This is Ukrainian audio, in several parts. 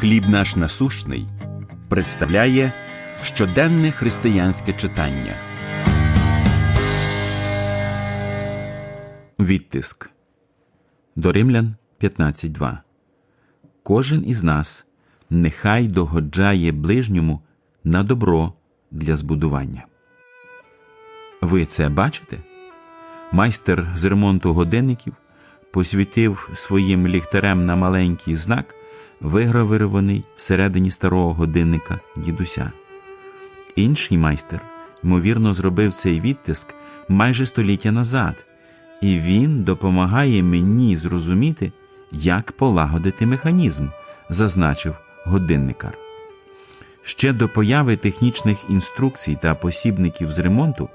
Хліб наш насущний представляє щоденне християнське читання. Відтиск до Римлян 15.2 Кожен із нас нехай догоджає ближньому на добро для збудування. Ви це бачите? Майстер з ремонту годинників посвітив своїм ліхтарем на маленький знак, вигравирований всередині старого годинника дідуся. Інший майстер, ймовірно, зробив цей відтиск майже століття назад, і він допомагає мені зрозуміти, як полагодити механізм, зазначив годинникар. Ще до появи технічних інструкцій та посібників з ремонту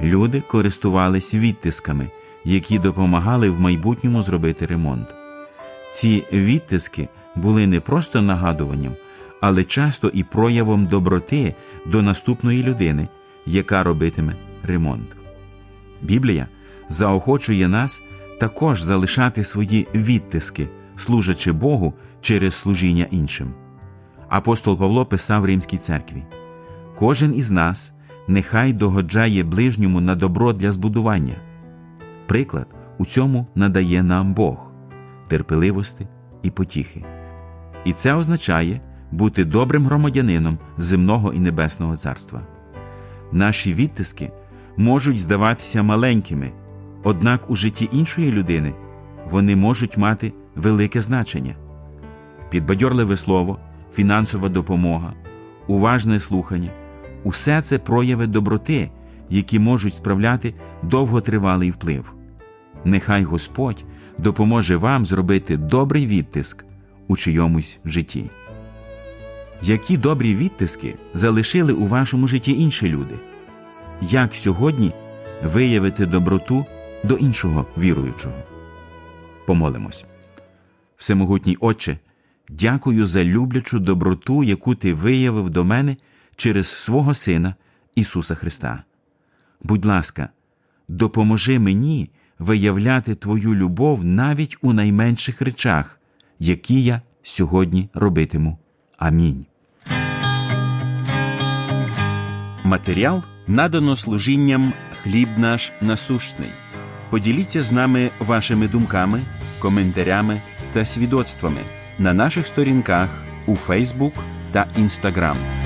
люди користувались відтисками, які допомагали в майбутньому зробити ремонт. Ці відтиски були не просто нагадуванням, але часто і проявом доброти до наступної людини, яка робитиме ремонт. Біблія заохочує нас також залишати свої відтиски, служачи Богу через служіння іншим. Апостол Павло писав Римській церкві: Кожен із нас нехай догоджає ближньому на добро для збудування. Приклад у цьому надає нам Бог терпеливості і потіхи. І це означає бути добрим громадянином земного і небесного царства. Наші відтиски можуть здаватися маленькими, однак у житті іншої людини вони можуть мати велике значення. Підбадьорливе слово, фінансова допомога, уважне слухання усе це прояви доброти, які можуть справляти довготривалий вплив. Нехай Господь допоможе вам зробити добрий відтиск у чийомусь житті. Які добрі відтиски залишили у вашому житті інші люди? Як сьогодні виявити доброту до іншого віруючого? Помолимось. Всемогутній Отче, дякую за люблячу доброту, яку ти виявив до мене через свого Сина Ісуса Христа. Будь ласка, допоможи мені виявляти Твою любов навіть у найменших речах, які я сьогодні робитиму. Амінь. Матеріал надано служінням хліб наш насущний. Поділіться з нами вашими думками, коментарями та свідоцтвами на наших сторінках у Фейсбук та Інстаграм.